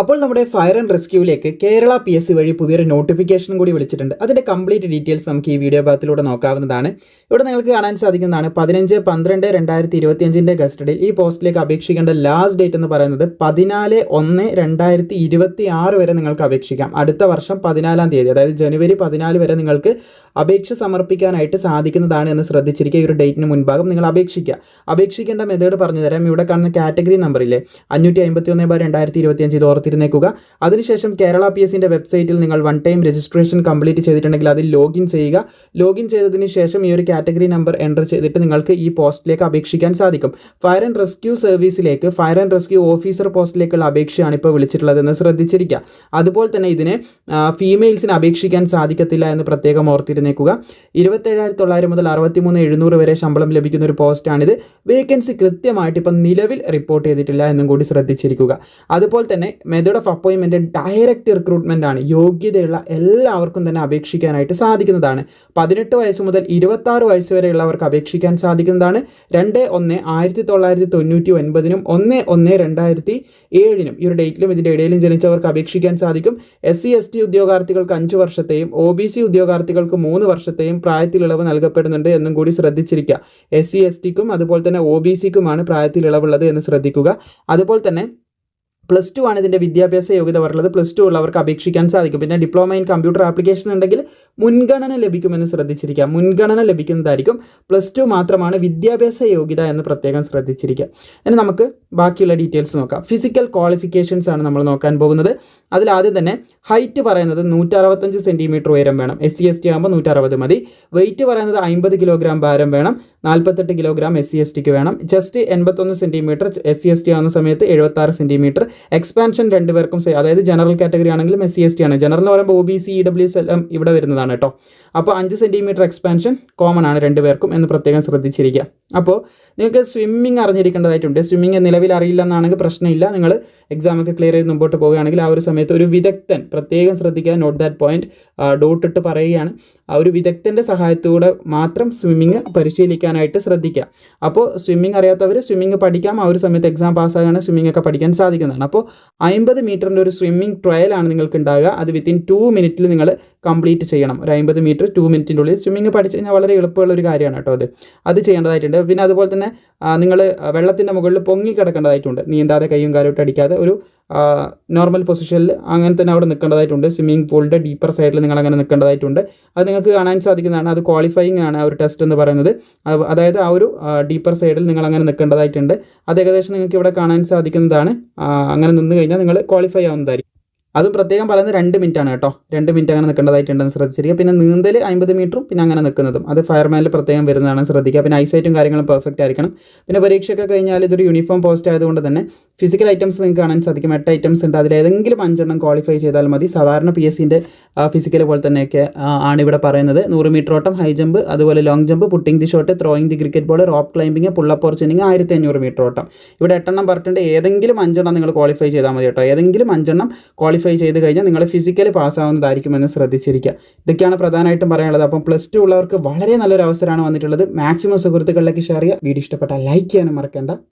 അപ്പോൾ നമ്മുടെ fire and റെസ്ക്യൂവിലേക്ക് കേരള പി എസ് സി വഴി പുതിയൊരു നോട്ടിഫിക്കേഷനും കൂടി വിളിച്ചിട്ടുണ്ട്. അതിന്റെ കംപ്ലീറ്റ് ഡീറ്റെയിൽസ് നമുക്ക് ഈ വീഡിയോ ഭാഗത്തിലൂടെ നോക്കാവുന്നതാണ്. ഇവിടെ നിങ്ങൾക്ക് കാണാൻ സാധിക്കുന്നതാണ് പതിനഞ്ച് പന്ത്രണ്ട് രണ്ടായിരത്തി ഇരുപത്തിയഞ്ചിന്റെ ഗസ്റ്റഡിൽ ഈ പോസ്റ്റിലേക്ക് അപേക്ഷിക്കേണ്ട ലാസ്റ്റ് ഡേറ്റ് എന്ന് പറയുന്നത് പതിനാല് ഒന്ന് രണ്ടായിരത്തി ഇരുപത്തി ആറ് വരെ നിങ്ങൾക്ക് അപേക്ഷിക്കാം. അടുത്ത വർഷം പതിനാലാം തീയതി അതായത് ജനുവരി പതിനാല് വരെ നിങ്ങൾക്ക് അപേക്ഷ സമർപ്പിക്കാനായിട്ട് സാധിക്കുന്നതാണ് എന്ന് ശ്രദ്ധിച്ചിരിക്കുക. ഈ ഒരു ഡേറ്റിന് മുൻഭാഗം നിങ്ങൾ അപേക്ഷിക്കുക. അപേക്ഷിക്കേണ്ട മെത്തേഡ് പറഞ്ഞു തരാം ഇവിടെ കാണുന്ന കാറ്റഗറി നമ്പറില്ലേ അഞ്ഞൂറ്റി അമ്പത്തി ഒന്ന് ബാർ രണ്ടായിരത്തി ഇരുപത്തിയഞ്ച് ഇത് ഓർത്തിരുന്നേക്കുക അതിനുശേഷം കേരള പി എസിന്റെ വെബ്സൈറ്റിൽ നിങ്ങൾ വൺ ടൈം രജിസ്ട്രേഷൻ കംപ്ലീറ്റ് ചെയ്തിട്ടുണ്ടെങ്കിൽ അതിൽ ലോഗിൻ ചെയ്യുക. ലോഗിൻ ചെയ്തതിന് ശേഷം ഈ ഒരു കാറ്റഗറി നമ്പർ എന്റർ ചെയ്തിട്ട് നിങ്ങൾക്ക് ഈ പോസ്റ്റിലേക്ക് അപേക്ഷിക്കാൻ സാധിക്കും. ഫയർ ആൻഡ് റെസ്ക്യൂ സർവീസിലേക്ക് ഫയർ ആൻഡ് റെസ്ക്യൂ ഓഫീസർ പോസ്റ്റിലേക്കുള്ള അപേക്ഷയാണ് ഇപ്പോൾ വിളിച്ചിട്ടുള്ളതെന്ന് ശ്രദ്ധിച്ചിരിക്കുക. അതുപോലെ തന്നെ ഇതിന് ഫീമെയിൽസിന് അപേക്ഷിക്കാൻ സാധിക്കത്തില്ല എന്ന് പ്രത്യേകം ഓർത്തിരുന്നേക്കുക. ഇരുപത്തേഴായിരത്തി തൊള്ളായിരം മുതൽ അറുപത്തിമൂന്ന് എഴുന്നൂറ് വരെ ശമ്പളം ലഭിക്കുന്ന ഒരു പോസ്റ്റാണിത്. വേക്കൻസി കൃത്യമായിട്ട് ഇപ്പം നിലവിൽ റിപ്പോർട്ട് ചെയ്തിട്ടില്ല എന്നും കൂടി ശ്രദ്ധിച്ചിരിക്കുക. അതുപോലെ തന്നെ മെത്തേഡ് ഓഫ് അപ്പോയിൻമെന്റ് ഡയറക്റ്റ് റിക്രൂട്ട്മെന്റ് ആണ് യോഗ്യതയുള്ള എല്ലാവർക്കും തന്നെ അപേക്ഷിക്കാനായിട്ട് സാധിക്കുന്നതാണ്. പതിനെട്ട് വയസ്സ് മുതൽ ഇരുപത്താറ് വയസ്സ് വരെയുള്ളവർക്ക് അപേക്ഷിക്കാൻ സാധിക്കുന്നതാണ്. രണ്ട് ഒന്ന് ആയിരത്തി തൊള്ളായിരത്തി തൊണ്ണൂറ്റി ഒൻപതിനും ഒന്ന് ഒന്ന് രണ്ടായിരത്തി ഏഴിനും ഈ ഒരു ഡേറ്റിലും ഇതിന്റെ ഇടയിലും ജനിച്ചവർക്ക് അപേക്ഷിക്കാൻ സാധിക്കും. എസ് സി എസ് ടി ഉദ്യോഗാർത്ഥികൾക്ക് അഞ്ച് വർഷത്തെയും ഒ ബി സി ഉദ്യോഗാർത്ഥികൾക്ക് മൂന്ന് വർഷത്തെയും പ്രായത്തിലിളവ് നൽകപ്പെടുന്നുണ്ട് എന്നും കൂടി ശ്രദ്ധിച്ചിരിക്കുക. എസ് സി എസ് ടിക്കും അതുപോലെ തന്നെ ഒ ബി സിക്കുമാണ് പ്രായത്തിലിളവുള്ളത് എന്ന് ശ്രദ്ധിക്കുക. അതുപോലെ തന്നെ പ്ലസ് ടു ആണ് ഇതിന്റെ വിദ്യാഭ്യാസ യോഗ്യത പറയുന്നത് പ്ലസ് ടു ഉള്ളവർക്ക് അപേക്ഷിക്കാൻ സാധിക്കും. പിന്നെ ഡിപ്ലോമ ഇൻ കമ്പ്യൂട്ടർ ആപ്ലിക്കേഷൻ ഉണ്ടെങ്കിൽ മുൻഗണന ലഭിക്കുമെന്ന് ശ്രദ്ധിച്ചിരിക്കുക മുൻഗണന ലഭിക്കുന്നതായിരിക്കും. പ്ലസ് ടു മാത്രമാണ് വിദ്യാഭ്യാസ യോഗ്യത എന്ന് പ്രത്യേകം ശ്രദ്ധിച്ചിരിക്കുക. ഇനി നമുക്ക് ബാക്കിയുള്ള ഡീറ്റെയിൽസ് നോക്കാം. ഫിസിക്കൽ ക്വാളിഫിക്കേഷൻസ് ആണ് നമ്മൾ നോക്കാൻ പോകുന്നത്. അതിൽ ആദ്യം തന്നെ ഹൈറ്റ് പറയുന്നത് നൂറ്ററുപത്തഞ്ച് സെന്റിമീറ്റർ ഉയരം വേണം. എസ് സി എസ് ടി ആകുമ്പോൾ നൂറ്ററുപത് മതി. വെയിറ്റ് പറയുന്നത് അമ്പത് കിലോഗ്രാം ഭാരം വേണം. നാൽപ്പത്തെട്ട് കിലോഗ്രാം എസ് സി എസ് ടിക്ക് വേണം. ജസ്റ്റ് എൺപത്തൊന്ന് centimetre S C S T ആവുന്ന സമയത്ത് എഴുപത്താറ് സെന്റിമീറ്റർ എക്സ്പാൻഷൻ രണ്ടുപേർക്കും സെയിം അതായത് ജനറൽ കാറ്റഗറി ആണെങ്കിലും എസ് സി എസ് ടി ആണ്. ജനറൽ എന്ന് പറയുമ്പോൾ O B C E W S എല്ലാം ഇവിടെ വരുന്നതാണ് കേട്ടോ അപ്പോൾ അഞ്ച് സെന്റിമീറ്റർ എക്സ്പാൻഷൻ കോമൺ ആണ് രണ്ടുപേർക്കും എന്ന് പ്രത്യേകം ശ്രദ്ധിച്ചിരിക്കുക അപ്പോൾ നിങ്ങൾക്ക് സ്വിമ്മിങ് അറിഞ്ഞിരിക്കേണ്ടതായിട്ടുണ്ട്. സ്വിമ്മിങ് നിലവിൽ അറിയില്ല എന്നാണെങ്കിൽ പ്രശ്നമില്ല നിങ്ങൾ എക്സാമൊക്കെ ക്ലിയർ ചെയ്ത് മുമ്പോട്ട് പോവുകയാണെങ്കിൽ ആ ഒരു സമയത്ത് ഒരു വിദഗ്ധൻ പ്രത്യേകം ശ്രദ്ധിക്കുക. നോട്ട് ദാറ്റ് പോയിന്റ് ഡോട്ടിട്ട് പറയുകയാണ്. ആ ഒരു വിദഗ്ധന്റെ സഹായത്തോടെ മാത്രം സ്വിമ്മിങ് പരിശീലിക്കാനായിട്ട് ശ്രദ്ധിക്കുക. അപ്പോൾ സ്വിമ്മിങ് അറിയാത്തവർ സ്വിമ്മിങ് പഠിക്കാം. ആ ഒരു സമയത്ത് എക്സാം പാസ്സാകാണ് സ്വിമ്മിങ് ഒക്കെ പഠിക്കാൻ സാധിക്കുന്നതാണ്. അപ്പോൾ അമ്പത് മീറ്ററിന്റെ ഒരു സ്വിമ്മിങ് ട്രയലാണ് നിങ്ങൾക്ക് ഉണ്ടാകുക അത് വിത്തിൻ ടു മിനിറ്റിൽ നിങ്ങൾ കംപ്ലീറ്റ് ചെയ്യണം. ഒരു അമ്പത് മീറ്റർ ടു മിനിറ്റിന്റെ ഉള്ളിൽ സ്വിമ്മിങ് പഠിച്ചു കഴിഞ്ഞാൽ വളരെ എളുപ്പമുള്ള ഒരു കാര്യമാണ് കേട്ടോ അത്. അത് ചെയ്യേണ്ടതായിട്ടുണ്ട്. പിന്നെ അതുപോലെ തന്നെ നിങ്ങൾ വെള്ളത്തിന്റെ മുകളിൽ പൊങ്ങി കിടക്കേണ്ടതായിട്ടുണ്ട്. നീന്താതെ കൈയും കാലോട്ട് അടിക്കാതെ ഒരു നോർമൽ പൊസിഷനിൽ അങ്ങനെ തന്നെ അവിടെ നിൽക്കേണ്ടതായിട്ടുണ്ട്. സ്വിമ്മിംഗ് പൂളിന്റെ ഡീപ്പർ സൈഡിൽ നിങ്ങൾ അങ്ങനെ നിൽക്കേണ്ടതായിട്ടുണ്ട്. അത് നിങ്ങൾക്ക് കാണാൻ സാധിക്കുന്നതാണ്. അത് ക്വാളിഫയിങ് ആണ് ആ ഒരു ടെസ്റ്റ് എന്ന് പറയുന്നത്. അതായത് ആ ഒരു ഡീപ്പർ സൈഡിൽ നിങ്ങൾ അങ്ങനെ നിൽക്കേണ്ടതായിട്ടുണ്ട്. അത് ഏകദേശം നിങ്ങൾക്ക് ഇവിടെ കാണാൻ സാധിക്കുന്നതാണ്. അങ്ങനെ നിന്ന് കഴിഞ്ഞാൽ നിങ്ങൾ ക്വാളിഫൈ ആവുന്നതായിരിക്കും. അതും പ്രത്യേകം പറയുന്നത് രണ്ട് മിനിറ്റ് ആണ് കേട്ടോ. രണ്ട് മിനിറ്റ് അങ്ങനെ നിൽക്കേണ്ടതായിട്ടുണ്ടെന്ന് ശ്രദ്ധിച്ചിരിക്കുക. പിന്നെ നീന്തൽ അമ്പത് മീറ്ററും പിന്നെ അങ്ങനെ നിൽക്കുന്നതും. അത് ഫയർമാനിൽ പ്രത്യേകം വരുന്നതാണ് ശ്രദ്ധിക്കുക. പിന്നെ ഐസൈറ്റും കാര്യങ്ങളും പെർഫെക്റ്റ് ആയിരിക്കണം. പിന്നെ പരീക്ഷയൊക്കെ കഴിഞ്ഞാൽ ഇതൊരു യൂണിഫോം പോസ്റ്റ് ആയതുകൊണ്ട് തന്നെ ഫിസിക്കൽ ഐറ്റംസ് നിങ്ങൾക്ക് കാണാൻ സാധിക്കും. എട്ട് ഐറ്റംസ് ഉണ്ട്. അതിൽ ഏതെങ്കിലും അഞ്ചെണ്ണം ക്വാളിഫൈ ചെയ്താൽ മതി. സാധാരണ പി എസ് സിന്റെ ഫിസിക്കൽ പോലെ തന്നെയൊക്കെ ആണ് ഇവിടെ പറയുന്നത്. നൂറ് മീറ്റർ ഓട്ടം ഹൈ ജമ്പ് അതുപോലെ long jump putting the shot throwing the cricket ball rope climbing pull up ഓർച്ചനിങ് ആയിരത്തി അഞ്ഞൂറ് മീറ്റർ ഓട്ടം. ഇവിടെ എട്ടെണ്ണം പറഞ്ഞിട്ടുണ്ട്. ഏതെങ്കിലും അഞ്ചെണ്ണം നിങ്ങൾ ക്വാളിഫൈ ചെയ്താൽ മതി കേട്ടോ. ഏതെങ്കിലും അഞ്ചെണ്ണം ക്വാളിഫൈ ചെയ്ത് കഴിഞ്ഞാൽ നിങ്ങൾ ഫിസിക്കൽ പാസ്സാവുന്നതായിരിക്കുമെന്ന് ശ്രദ്ധിച്ചിരിക്കുക. ഇതൊക്കെയാണ് പ്രധാനമായിട്ടും പറയാനുള്ളത്. അപ്പം പ്ലസ് ടു ഉള്ളവർക്ക് വളരെ നല്ലൊരു അവസരമാണ് വന്നിട്ടുള്ളത്. മാക്സിമം സുഹൃത്തുക്കളിലേക്ക് ഷെയർ ചെയ്യുക. വീഡിയോ ഇഷ്ടപ്പെട്ടാൽ ലൈക്ക് ചെയ്യാനും മറക്കണ്ട.